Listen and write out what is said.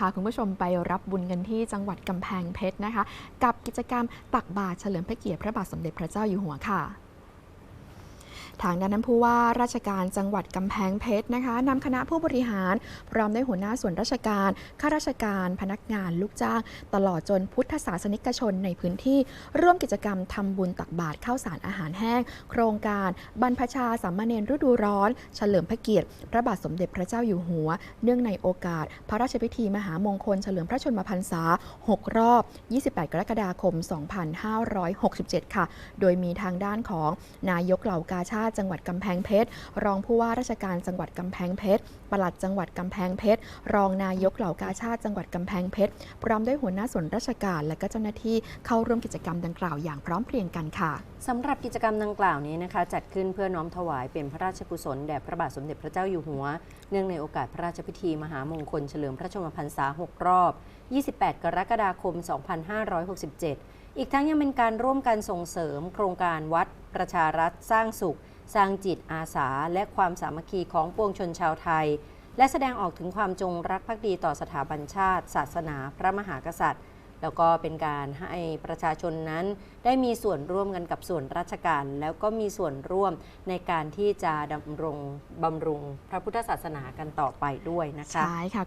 พาคุณผู้ชมไปรับบุญกันที่จังหวัดกำแพงเพชรนะคะ กับกิจกรรมตักบาตรเฉลิมพระเกียรติพระบาทสมเด็จพระเจ้าอยู่หัวค่ะ ทางด้านนั้นผู้ว่าราชการจังหวัดกำแพงเพชรนะคะนำคณะผู้บริหาร พร้อมด้วยหัวหน้าส่วนราชการ ข้าราชการ พนักงาน ลูกจ้าง ตลอดจนพุทธศาสนิกชนในพื้นที่ ร่วมกิจกรรมทำบุญตักบาตรข้าวสารอาหารแห้ง โครงการบรรพชาสามเณรฤดูร้อน เฉลิมพระเกียรติ พระบาทสมเด็จพระเจ้าอยู่หัว เนื่องในโอกาส พระราชพิธีมหามงคลเฉลิมพระชนมพรรษา 6 รอบ 28 กรกฎาคม 2567 ค่ะ โดยมีทางด้านของนายกเหล่ากาชาติจังหวัดกำแพงเพชร รองผู้ว่าราชการจังหวัดกำแพงเพชรปลัดจังหวัดกำแพงเพชร รองนายกเหล่ากาชาติจังหวัดกำแพงเพชร พร้อมด้วยหัวหน้าส่วนราชการ และก็เจ้าหน้าที่เข้าร่วมกิจกรรมดังกล่าวอย่างพร้อมเพรียงกันค่ะสำหรับกิจกรรมดังกล่าวนี้นะคะ จัดขึ้นเพื่อน้อมถวายเป็นพระราชกุศลแด่พระบาทสมเด็จพระเจ้าอยู่หัว เนื่องในโอกาสพระราชพิธีมหามงคลเฉลิมพระชนมพรรษา 6 รอบ 28 กรกฎาคม 2567 อีกทั้งยังเป็นการร่วมกันส่งเสริมโครงการวัดประชารัฐสร้างสุข สร้างจิตอาสาและความสามัคคีของปวงชนชาวไทย และแสดงออกถึงความจงรักภักดีต่อสถาบันชาติ ศาสนา พระมหากษัตริย์ แล้วก็เป็นการให้ประชาชนนั้น ได้มีส่วนร่วมกันกับส่วนราชการ แล้วก็มีส่วนร่วมในการที่จะดำรงบำรุงพระพุทธศาสนากันต่อไปด้วยนะคะใช่ค่ะ